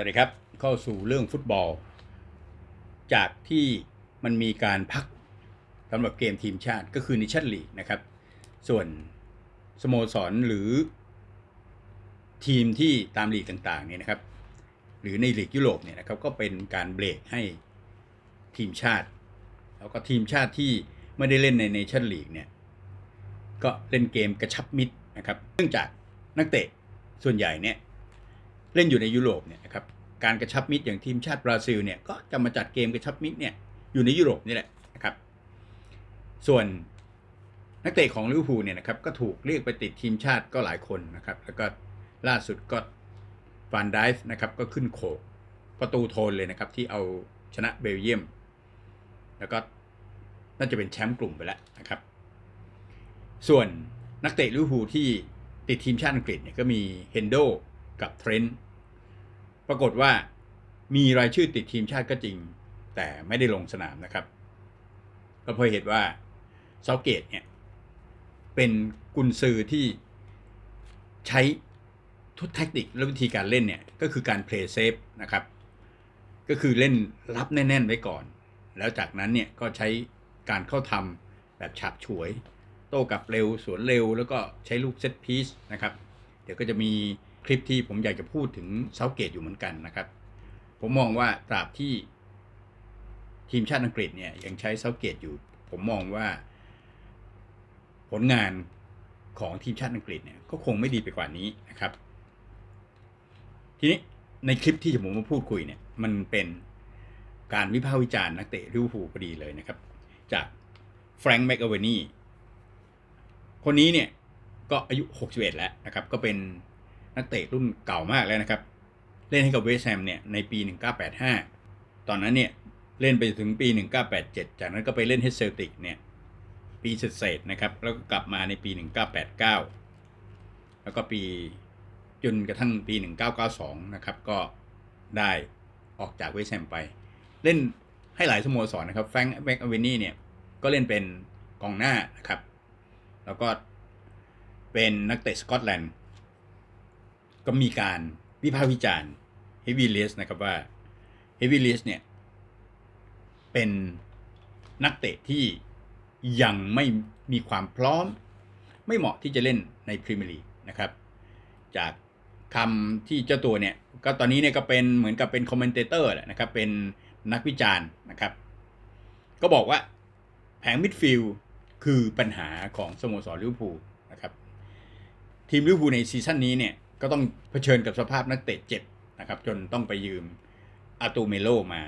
วัสดีครับ เข้าสู่เรื่องฟุตบอล จากที่มันมีการพักสำหรับเกมทีมชาติก็คือนิชั่นลีกนะครับ ส่วนสโมสรหรือทีมที่ตามลีกต่างๆเนี่ยนะครับ หรือในลีกยุโรปเนี่ยนะครับ ก็เป็นการเบรกให้ทีมชาติ แล้วก็ทีมชาติที่ไม่ได้เล่นในเนชั่นลีกเนี่ยก็เล่นเกมกระชับมิตรนะครับ เนื่องจากนักเตะส่วนใหญ่เนี่ย เล่นอยู่ในยุโรปเนี่ยนะครับการกระชับมิตรอย่างทีมชาติบราซิลเนี่ยก็จะมาจัดเกมกระชับมิตรเนี่ยอยู่ในยุโรปนี่แหละนะครับ ส่วนนักเตะของลิเวอร์พูลเนี่ยนะครับก็ถูกเรียกไปติดทีมชาติก็หลายคนนะครับ แล้วก็ล่าสุดก็ฟานไดฟ์นะครับก็ขึ้นโขกประตูโทนเลยนะครับ ที่เอาชนะเบลเยียม แล้วก็น่าจะเป็นแชมป์กลุ่มไปแล้วนะครับ ส่วนนักเตะลิเวอร์พูลที่ติดทีมชาติอังกฤษเนี่ยก็มีเฮนโด กับเทรนต์ปรากฏว่ามีรายชื่อติดทีมชาติก็จริง แต่ไม่ได้ลงสนามนะครับ ก็เพราะเหตุว่าเซาเกตเนี่ยเป็นกุนซือที่ใช้ทุกแทคนิคและวิธีการเล่นเนี่ยก็คือการเพลย์เซฟนะครับ ก็คือเล่นรับแน่น ๆ ไว้ก่อน แล้วจากนั้นเนี่ยก็ใช้การเข้าทำแบบฉาบฉวย โต้กลับเร็วสวนเร็วแล้วก็ใช้ลูกเซตพีซนะครับ เดี๋ยวก็จะมี ลิปที่ผมอยากจะพูดถึงเซาเกตอยู่เหมือนกันนะครับ ผมมองว่าตราบที่ทีมชาติอังกฤษเนี่ยยังใช้เซาเกตอยู่ ผมมองว่า ผลงานของทีมชาติอังกฤษเนี่ยก็คงไม่ดีไปกว่านี้นะครับ ทีนี้ในคลิปที่ผมมาพูดคุยเนี่ยมันเป็นการวิพากษ์วิจารณ์นักเตะลิเวอร์พูลพอดีเลยนะครับ จากแฟรงค์แมคอเวนีคนนี้เนี่ยก็อายุ 61 แล้วนะครับ ก็เป็น นักเตะรุ่นเก่ามากแล้วนะครับ เล่นให้กับเวสต์แฮมเนี่ยในปี 1985 ตอนนั้นเนี่ยเล่นไปถึงปี 1987 จากนั้นก็ไปเล่นให้เซลติกเนี่ยปีเศษนะครับ แล้วก็กลับมาในปี 1989 แล้วก็ปีจนกระทั่งปี 1992 นะครับ ก็ได้ออกจากเวสต์แฮมไป เล่นให้หลายสโมสรนะครับแฟรงค์แบ็กอเวนี่เนี่ยก็เล่นเป็นกองหน้านะครับ แล้วก็เป็นนักเตะสกอตแลนด์ ก็มีการวิพากษ์วิจารณ์เฮฟวีเลสนะครับว่าเฮฟวีเลสเนี่ย เป็นนักเตะที่ยังไม่มีความพร้อม ไม่เหมาะที่จะเล่นในพรีเมียร์ลีกนะครับ จากคำที่เจ้าตัวเนี่ย ก็ตอนนี้เนี่ยก็เป็นเหมือนกับเป็นคอมเมนเตอร์แหละนะครับ เป็นนักวิจารณ์นะครับ ก็บอกว่าแผงมิดฟิลด์คือปัญหาของสโมสรลิเวอร์พูลนะครับ ทีมลิเวอร์พูลในซีซั่นนี้เนี่ย ก็ต้องเผชิญกับสภาพนักเตะเจ็บนะครับ จนต้องไปยืมอาตูเมโลมา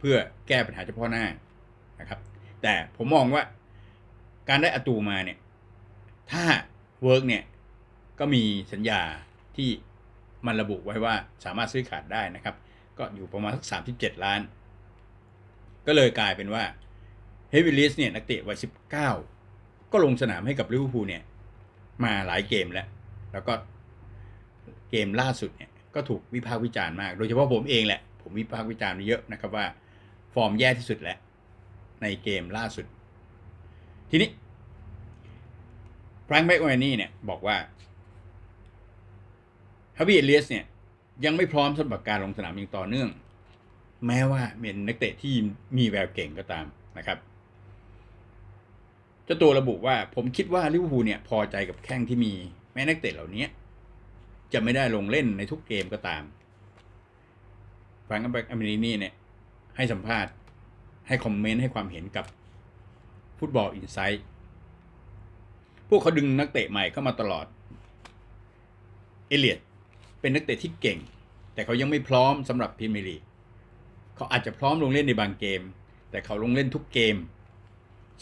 เพื่อแก้ปัญหาเฉพาะหน้านะครับ แต่ผมมองว่าการได้อาตูมาเนี่ย ถ้าเวิร์กเนี่ย ก็มีสัญญาที่มันระบุไว้ว่าสามารถซื้อขาดได้นะครับ ก็อยู่ประมาณสักสามสิบเจ็ดล้าน ก็เลยกลายเป็นว่าเฮวิลิสเนี่ยนักเตะวัยสิบเก้าก็ลงสนามให้กับลิเวอร์พูลเนี่ย มาหลายเกมแล้ว แล้วก็ เกมล่าสุดเนี่ยก็ถูกวิพากษ์วิจารณ์มาก โดยเฉพาะผมเองแหละ ผมวิพากษ์วิจารณ์เยอะนะครับว่า ฟอร์มแย่ที่สุดแล้วในเกมล่าสุด ทีนี้แฟรงค์แมคโอเนนี่เนี่ยบอกว่าฮาวิเอเลียสเนี่ยยังไม่พร้อมสำหรับการลงสนามอย่างต่อเนื่อง แม้ว่าเป็นนักเตะที่มีแววเก่งก็ตามนะครับเจ้าตัวระบุว่าผมคิดว่าลิเวอร์พูลเนี่ยพอใจกับแข้งที่มีแม้นักเตะเหล่านี้ จะไม่ได้ลงเล่นในทุกเกมก็ตามฟังกับแบ็กอเมรินี่เนี่ย ให้สัมภาษณ์ ให้คอมเมนต์ให้ความเห็นกับฟุตบอลอินไซต์พวกเขาดึงนักเตะใหม่เข้ามาตลอด เอเลียดเป็นนักเตะที่เก่ง แต่เขายังไม่พร้อมสำหรับพรีเมียร์ลีกเขาอาจจะพร้อมลงเล่นในบางเกม แต่เขาลงเล่นทุกเกม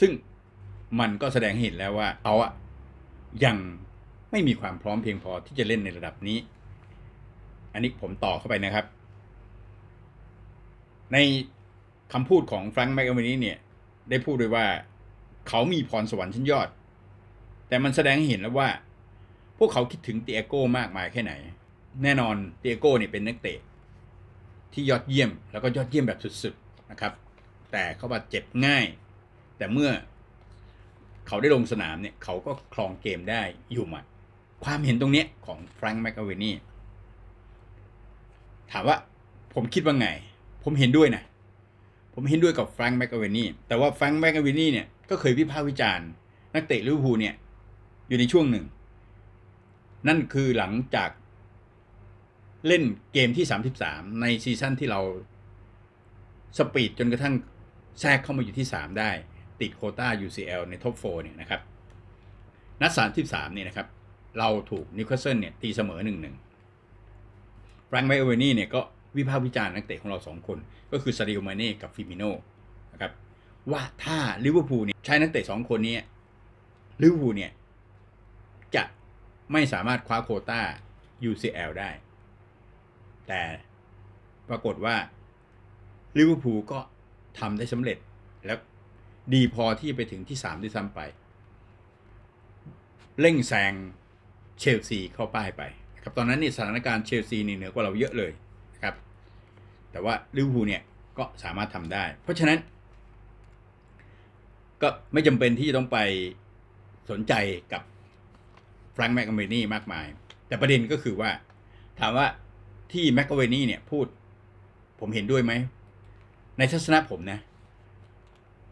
ซึ่งมันก็แสดงให้เห็นแล้วว่าเขาอะยัง ไม่มีความพร้อมเพียงพอที่จะเล่นในระดับนี้ อันนี้ผมต่อเข้าไปนะครับ ในคำพูดของแฟรงค์แมคอเวนี่เนี่ย ได้พูดด้วยว่าเขามีพรสวรรค์ชั้นยอด แต่มันแสดงให้เห็นแล้วว่า พวกเขาคิดถึงเตียโก้มากมายแค่ไหน แน่นอนเตียโก้เนี่ยเป็นนักเตะ ที่ยอดเยี่ยมแล้วก็ยอดเยี่ยมแบบสุดๆนะครับ แต่เขาบาดเจ็บง่าย แต่เมื่อเขาได้ลงสนามเนี่ยเขาก็ครองเกมได้อยู่หมัด ความเห็นตรงเนี้ยของแฟรงค์แมคอเวนี่ถามว่าผมคิดว่าไง ผมเห็นด้วยนะ ผมเห็นด้วยกับแฟรงค์แมคกาเวนี่แต่ว่าแฟรงค์แมคกาเวนี่เนี่ยก็เคยวิพากษ์วิจารณ์นักเตะลิเวอร์พูลเนี่ยอยู่ในช่วงหนึ่ง นั่นคือหลังจากเล่นเกมที่ 33 ในซีซั่นที่เราสปีดจนกระทั่งแทรกเข้ามาอยู่ที่ 3 ได้ ติดโคต้า UCL ในท็อป4เนี่ยนะครับ นัด 33เนี่ยนะครับ เราถูกนิวคาสเซิลเนี่ยตีเสมอ1-1แฟรงค์ไมเอเวนี่เนี่ยก็วิพากษ์วิจารณ์นักเตะของเราสองคน ก็คือซาดิโอมาเน่กับฟิมิโนนะครับว่าถ้าลิเวอร์พูลเนี่ยใช้นักเตะสองคนนี้ลิเวอร์พูลเนี่ยจะไม่สามารถคว้าโคต้า UCL ได้ แต่ปรากฏว่าลิเวอร์พูลก็ทำได้สำเร็จแล้วดีพอที่ไปถึงที่3ด้วยซ้ำไป เร่งแซง เชลซีเข้าป้ายไปนะครับตอนนั้นนี่สถานการณ์เชลซีนี่เหนือกว่าเราเยอะเลยนะครับแต่ว่าลิเวอร์พูลเนี่ยก็สามารถทำได้ เพราะฉะนั้น ก็ไม่จำเป็นที่จะต้องไปสนใจกับแฟรงค์แมคกาเวนี่มากมาย แต่ประเด็นก็คือว่า ถามว่าที่แมคกาเวนี่เนี่ยพูดผมเห็นด้วยไหม ในทัศนะผมนะ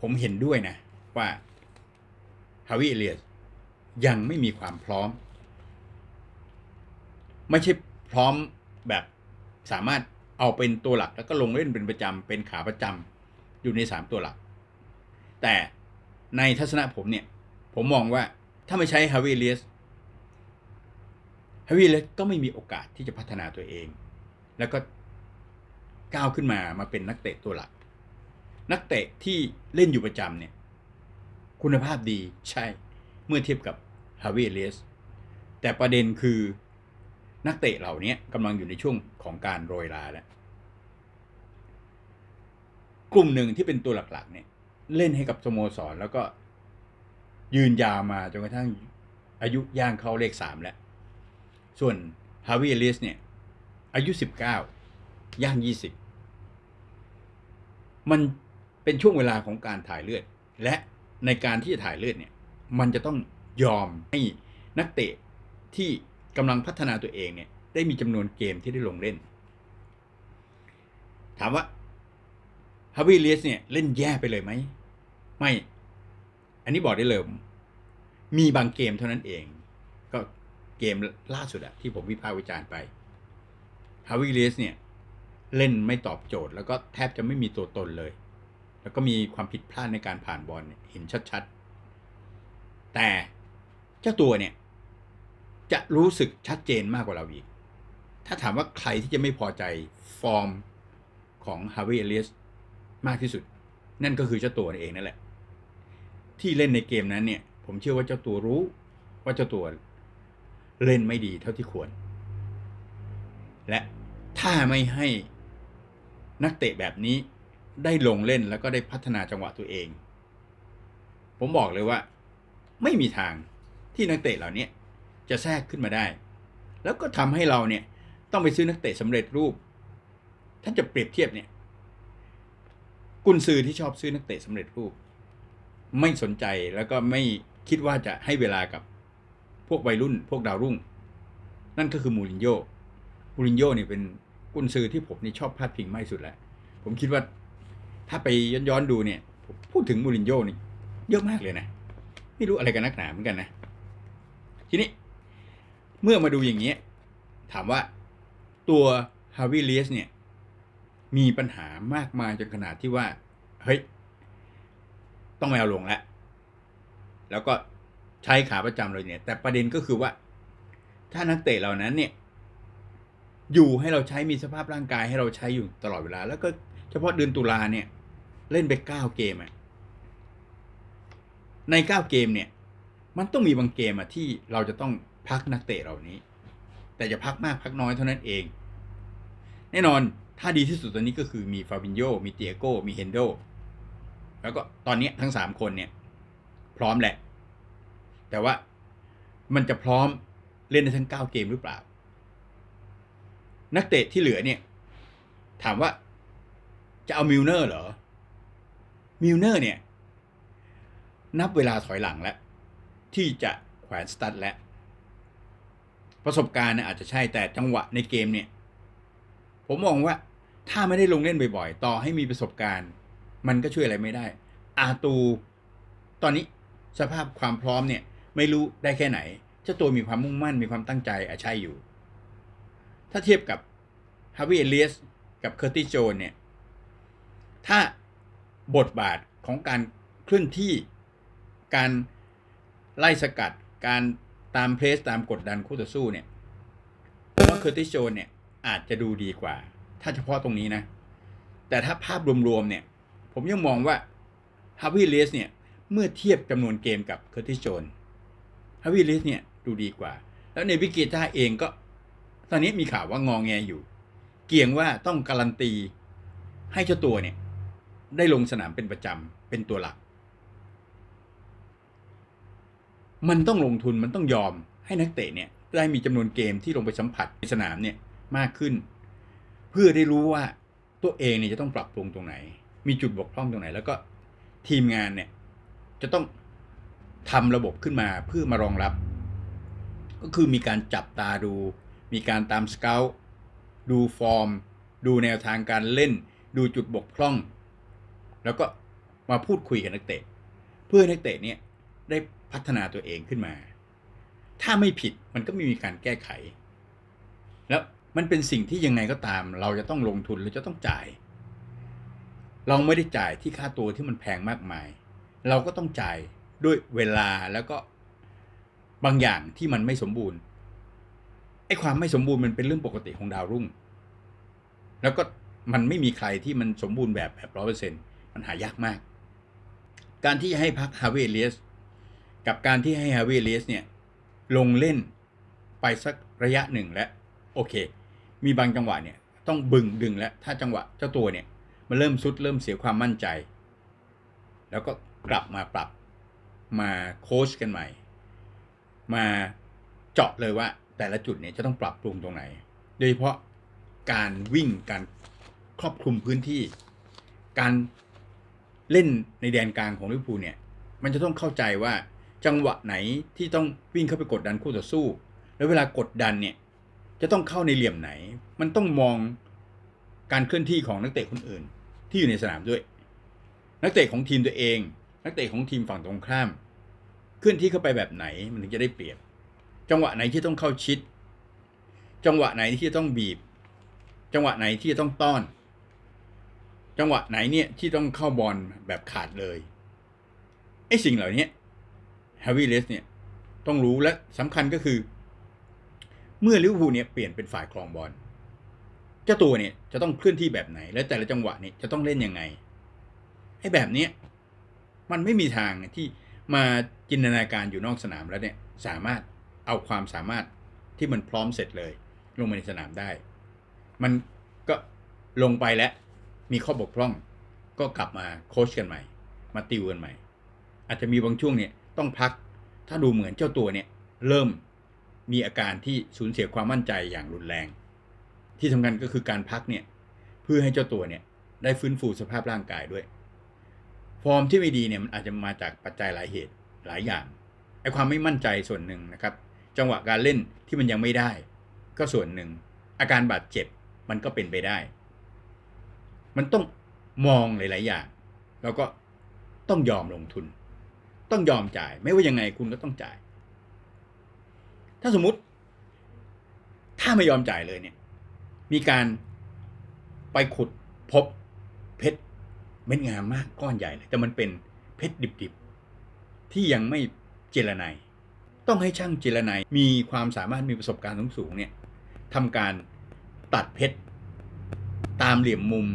ผมเห็นด้วยนะ ว่าฮาวิเอเลียสยังไม่มีความพร้อม ไม่ใช่พร้อมแบบสามารถเอาเป็นตัวหลักแล้วก็ลงเล่นเป็นประจำเป็นขาประจำอยู่ในสามตัวหลัก แต่ในทัศนะผมเนี่ย ผมมองว่าถ้าไม่ใช้ฮาวิเอเลียสฮาวิเอเลียสก็ไม่มีโอกาสที่จะพัฒนาตัวเอง แล้วก็ก้าวขึ้นมามาเป็นนักเตะตัวหลัก นักเตะที่เล่นอยู่ประจำเนี่ย คุณภาพดีใช่เมื่อเทียบกับฮาวิเอเลียสแต่ประเด็นคือ นักเตะเหล่านี้กำลังอยู่ในช่วงของการโรยลาแล้วกลุ่มหนึ่งที่เป็นตัวหลักๆ เนี่ย เล่นให้กับสโมสรแล้วก็ยืนยาวมาจนกระทั่งอายุย่างเข้าเลขสามแล้ว ส่วนฮาวิเอลียสเนี่ย อายุสิบเก้าย่างยี่สิบมันเป็นช่วงเวลาของการถ่ายเลือด และในการที่จะถ่ายเลือดเนี่ย มันจะต้องยอมให้นักเตะที่ กำลังพัฒนาตัวเองเนี่ยได้มีจำนวนเกมที่ได้ลงเล่น ถามว่าฮาวิเลียสเนี่ยเล่นแย่ไปเลยไหม ไม่ อันนี้บอกได้เลย มีบางเกมเท่านั้นเอง ก็เกมล่าสุดอะที่ผมวิพากษ์วิจารณ์ไปฮาวิเลียสเนี่ยเล่นไม่ตอบโจทย์ แล้วก็แทบจะไม่มีตัวตนเลย แล้วก็มีความผิดพลาดในการผ่านบอลเเห็นชัดๆ แต่เจ้าตัวเนี่ย จะรู้สึกชัดเจนมากกว่าเราอีก ถ้าถามว่าใครที่จะไม่พอใจฟอร์มของฮาวิเอเลียสมากที่สุด นั่นก็คือเจ้าตัวเองนั่นแหละ ที่เล่นในเกมนั้นเนี่ย ผมเชื่อว่าเจ้าตัวรู้ว่าเจ้าตัวเล่นไม่ดีเท่าที่ควร และถ้าไม่ให้นักเตะแบบนี้ได้ลงเล่นแล้วก็ได้พัฒนาจังหวะตัวเอง ผมบอกเลยว่า ไม่มีทางที่นักเตะเหล่านี้ จะแทรกขึ้นมาได้ แล้วก็ทำให้เราเนี่ยต้องไปซื้อนักเตะสำเร็จรูป ถ้าจะเปรียบเทียบเนี่ย กุนซือที่ชอบซื้อนักเตะสำเร็จรูป ไม่สนใจแล้วก็ไม่คิดว่าจะให้เวลากับพวกวัยรุ่น พวกดาวรุ่ง นั่นก็คือมูรินโญ่มูรินโญ่เนี่ยเป็นกุนซือที่ผมนี่ชอบพาดพิงมากที่สุดแหละ ผมคิดว่าถ้าไปย้อนๆดูเนี่ยพูดถึงมูรินโญ่นี่เยอะมากเลยนะ ไม่รู้อะไรกันนักหนาเหมือนกันนะ ทีนี้ เมื่อมาดูอย่างนี้ถามว่าตัวฮาวิเลสเนี่ย มีปัญหามากมายจนขนาดที่ว่า เฮ้ย ต้องไม่เอาลงแล้ว แล้วก็ใช้ขาประจำเลยเนี่ย แต่ประเด็นก็คือว่า ถ้านักเตะเหล่านั้นเนี่ย อยู่ให้เราใช้มีสภาพร่างกายให้เราใช้อยู่ตลอดเวลา แล้วก็เฉพาะเดือนตุลาเนี่ย เล่นไปเก้าเกมอะในเก้าเกมเนี่ย มันต้องมีบางเกมอะที่เราจะต้อง พักนักเตะเหล่านี้ แต่จะพักมากพักน้อยเท่านั้นเอง แน่นอนถ้าดีที่สุดตอนนี้ก็คือมีฟาบินโยมีเตียโกมีเฮนโดแล้วก็ตอนนี้ทั้งสามคนเนี่ย พร้อมแหละ แต่ว่ามันจะพร้อมเล่นในทั้งเก้าเกมหรือเปล่า นักเตะที่เหลือเนี่ย ถามว่าจะเอามิลเนอร์เหรอ มิลเนอร์เนี่ย นับเวลาถอยหลังแล้ว ที่จะแขวนสตัดและ ประสบการณ์เนี่ยอาจจะใช่แต่จังหวะในเกมเนี่ย ผมมองว่าถ้าไม่ได้ลงเล่นบ่อยๆ ต่อให้มีประสบการณ์ มันก็ช่วยอะไรไม่ได้ อาตูตอนนี้สภาพความพร้อมเนี่ย ไม่รู้ได้แค่ไหนเจ้าตัวมีความมุ่งมั่นมีความตั้งใจอาใช่อยู่ ถ้าเทียบกับฮาวิเอเลียสกับเคอร์ติโจนเนี่ย ถ้าบทบาทของการเคลื่อนที่การไล่สกัดการ ตามเพรสตามกดดันคู่ต่อสู้เนี่ยผมว่าเคอร์ติสโจนเนี่ยอาจจะดูดีกว่า ถ้าเฉพาะตรงนี้นะ แต่ถ้าภาพรวมๆเนี่ย ผมยังมองว่าฮาวิเลสเนี่ย เมื่อเทียบจำนวนเกมกับเคอร์ติสโจนฮาวิเลสเนี่ยดูดีกว่า แล้วในวิกิต้าเองก็ ตอนนี้มีข่าวว่างองแงอยู่ เกี่ยงว่าต้องการันตีให้เจ้าตัวเนี่ย ได้ลงสนามเป็นประจำเป็นตัวหลัก มันต้องลงทุนมันต้องยอมให้นักเตะเนี่ยได้มีจำนวนเกมที่ลงไปสัมผัสในสนามเนี่ยมากขึ้น เพื่อได้รู้ว่าตัวเองเนี่ยจะต้องปรับปรุงตรงไหน มีจุดบกพร่องตรงไหน แล้วก็ทีมงานเนี่ยจะต้องทำระบบขึ้นมาเพื่อมารองรับ ก็คือมีการจับตาดู มีการตามสเกลดูฟอร์ม ดูแนวทางการเล่น ดูจุดบกพร่อง แล้วก็มาพูดคุยกับนักเตะ เพื่อนักเตะเนี่ยได้ พัฒนาตัวเองขึ้นมา ถ้าไม่ผิดมันก็ไม่มีการแก้ไข แล้วมันเป็นสิ่งที่ยังไงก็ตาม เราจะต้องลงทุนหรือจะต้องจ่าย เราไม่ได้จ่ายที่ค่าตัวที่มันแพงมากมาย เราก็ต้องจ่ายด้วยเวลาแล้วก็บางอย่างที่มันไม่สมบูรณ์ไอ้ความไม่สมบูรณ์มันเป็นเรื่องปกติของดาวรุ่ง แล้วก็มันไม่มีใครที่มันสมบูรณ์แบบแบบร้อเปอร์เซ็นมันหายากมาก การที่จะให้พักฮาเวเลียส กับการที่ให้ฮาวเลียสเนี่ยลงเล่นไปสักระยะหนึ่งแล้วโอเค มีบางจังหวะเนี่ยต้องบึงดึงแล้วถ้าจังหวะเจ้าตัวเนี่ยมันเริ่มซุดเริ่มเสียความมั่นใจ แล้วก็กลับมาปรับมาโค้ชกันใหม่ มาเจาะเลยว่าแต่ละจุดเนี่ยจะต้องปรับปรุงตรงไหน โดยเฉพาะการวิ่งการครอบคลุมพื้นที่ การเล่นในแดนกลางของลิเวอร์พูลเนี่ยมันจะต้องเข้าใจว่า จังหวะไหนที่ต้องวิ่งเข้าไปกดดันคู่ต่อสู้ แล้วเวลากดดันเนี่ยจะต้องเข้าในเหลี่ยมไหน มันต้องมองการเคลื่อนที่ของนักเตะคนอื่น ที่อยู่ในสนามด้วย นักเตะของทีมตัวเอง นักเตะของทีมฝั่งตรงข้าม เคลื่อนที่เข้าไปแบบไหนมันถึงจะได้เปรียบ จังหวะไหนที่ต้องเข้าชิด จังหวะไหนที่ต้องบีบ จังหวะไหนที่จะต้องต้อน จังหวะไหนเนี่ยที่ต้องเข้าบอลแบบขาดเลยไอ้สิ่งเหล่านี้ ฮาวิเลสเนี่ยต้องรู้และสำคัญก็คือ เมื่อลิเวอร์พูลเนี่ยเปลี่ยนเป็นฝ่ายครองบอลเจ้าตัวเนี่ยจะต้องเคลื่อนที่แบบไหน และแต่ละจังหวะเนี่ยจะต้องเล่นยังไงไอ้แบบเนี้ยมันไม่มีทางที่มาจินตนาการอยู่นอกสนามแล้วเนี่ยสามารถเอาความสามารถที่มันพร้อมเสร็จเลย ลงมาในสนามได้ มันก็ลงไปแล้วมีข้อบกพร่อง ก็กลับมาโค้ชกันใหม่ มาติวกันใหม่ อาจจะมีบางช่วงเนี่ย ต้องพัก ถ้าดูเหมือนเจ้าตัวเนี่ยเริ่มมีอาการที่สูญเสียความมั่นใจอย่างรุนแรง ที่สำคัญก็คือการพักเนี่ยเพื่อให้เจ้าตัวเนี่ยได้ฟื้นฟูสภาพร่างกายด้วย ฟอร์มที่ไม่ดีเนี่ยมันอาจจะมาจากปัจจัยหลายเหตุหลายอย่างไอ้ความไม่มั่นใจส่วนหนึ่งนะครับ จังหวะการเล่นที่มันยังไม่ได้ ก็ส่วนหนึ่ง อาการบาดเจ็บมันก็เป็นไปได้ มันต้องมองหลาย ๆ อย่าง แล้วก็ต้องยอมลงทุน ต้องยอมจ่าย ไม่ว่ายังไงคุณก็ต้องจ่าย ถ้าสมมุติ ถ้าไม่ยอมจ่ายเลยเนี่ย มีการไปขุดพบเพชรเม็ดงามมากก้อนใหญ่เลย แต่มันเป็นเพชรดิบๆ ที่ยังไม่เจรไนต้องให้ช่างเจรไนมีความสามารถมีประสบการณ์สูงๆเนี่ยทำการตัดเพชรตามเหลี่ยมมุม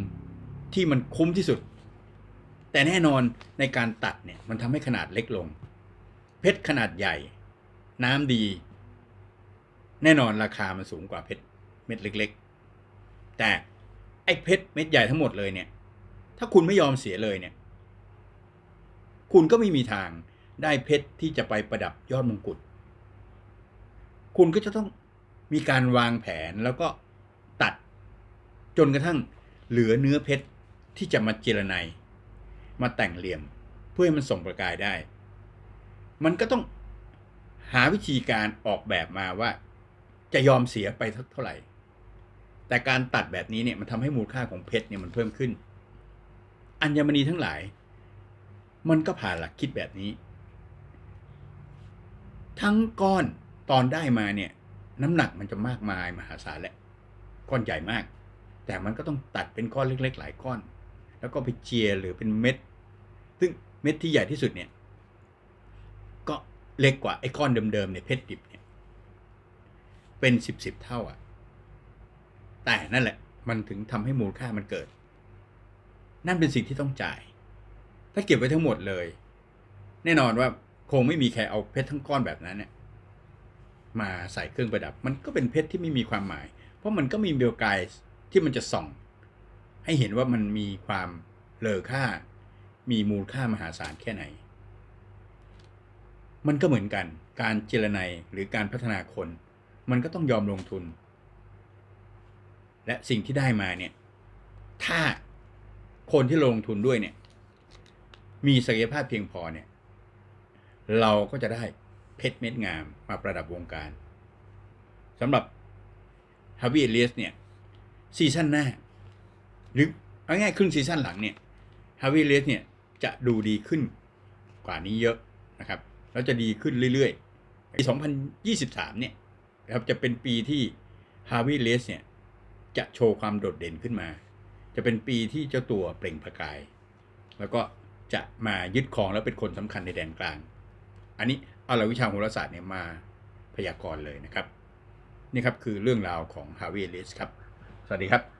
ที่มันคุ้มที่สุด แต่แน่นอนในการตัดเนี่ยมันทำให้ขนาดเล็กลง เพชรขนาดใหญ่ น้ำดี แน่นอนราคามันสูงกว่าเพชรเม็ดเล็ก ๆ แต่ไอ้เพชรเม็ดใหญ่ทั้งหมดเลยเนี่ย ถ้าคุณไม่ยอมเสียเลยเนี่ย คุณก็ไม่มีทางได้เพชรที่จะไปประดับยอดมงกุฎคุณก็จะต้องมีการวางแผนแล้วก็ตัดจนกระทั่งเหลือเนื้อเพชรที่จะมาเจรไน มาแต่งเหลี่ยม เพื่อให้มันส่งประกายได้ มันก็ต้องหาวิธีการออกแบบมาว่า จะยอมเสียไปเท่าไหร่ แต่การตัดแบบนี้เนี่ยมันทำให้มูลค่าของเพชรเนี่ยมันเพิ่มขึ้น อัญมณีทั้งหลาย มันก็ผ่านหลักคิดแบบนี้ ทั้งก้อนตอนได้มาเนี่ย น้ำหนักมันจะมากมายมหาศาลแหละก้อนใหญ่มาก แต่มันก็ต้องตัดเป็นก้อนเล็ก ๆ หลายก้อน แล้วก็ไปเจียหรือเป็นเม็ด ซึ่งเม็ดที่ใหญ่ที่สุดเนี่ย ก็เล็กกว่าไอ้ก้อนเดิมๆเนี่ยเพชรดิบเนี่ย เป็นสิบสิบเท่าอะ แต่นั่นแหละ มันถึงทำให้มูลค่ามันเกิด นั่นเป็นสิ่งที่ต้องจ่าย ถ้าเก็บไว้ทั้งหมดเลย แน่นอนว่าคงไม่มีใครเอาเพชรทั้งก้อนแบบนั้นเนี่ยมาใส่เครื่องประดับ มันก็เป็นเพชรที่ไม่มีความหมาย เพราะมันก็มีเบลไกส์ที่มันจะส่อง ให้เห็นว่ามันมีความเลอค่า มีมูลค่ามหาศาลแค่ไหน มันก็เหมือนกัน การเจรไนหรือการพัฒนาคน มันก็ต้องยอมลงทุน และสิ่งที่ได้มาเนี่ย ถ้าคนที่ลงทุนด้วยเนี่ย มีศักยภาพเพียงพอเนี่ย เราก็จะได้เพชรเม็ดงามมาประดับวงการสำหรับฮาวิเอเลียสเนี่ยซีซั่นหน้า หรือเอาง่ายๆครึ่งซีซั่นหลังเนี่ยฮาวิเอเลียสเนี่ย จะดูดีขึ้นกว่านี้เยอะนะครับแล้วจะดีขึ้นเรื่อยๆ ปี 2023 เนี่ยนะครับจะเป็นปีที่ฮาวิเลสเนี่ยจะโชว์ความโดดเด่นขึ้นมา จะเป็นปีที่เจ้าตัวเปล่งประกาย แล้วก็จะมายึดครองแล้วเป็นคนสำคัญในแดนกลาง อันนี้เอาหลักวิชาโหราศาสตร์เนี่ยมาพยากรณ์เลยนะครับ นี่ครับคือเรื่องราวของฮาวิเลสครับ สวัสดีครับ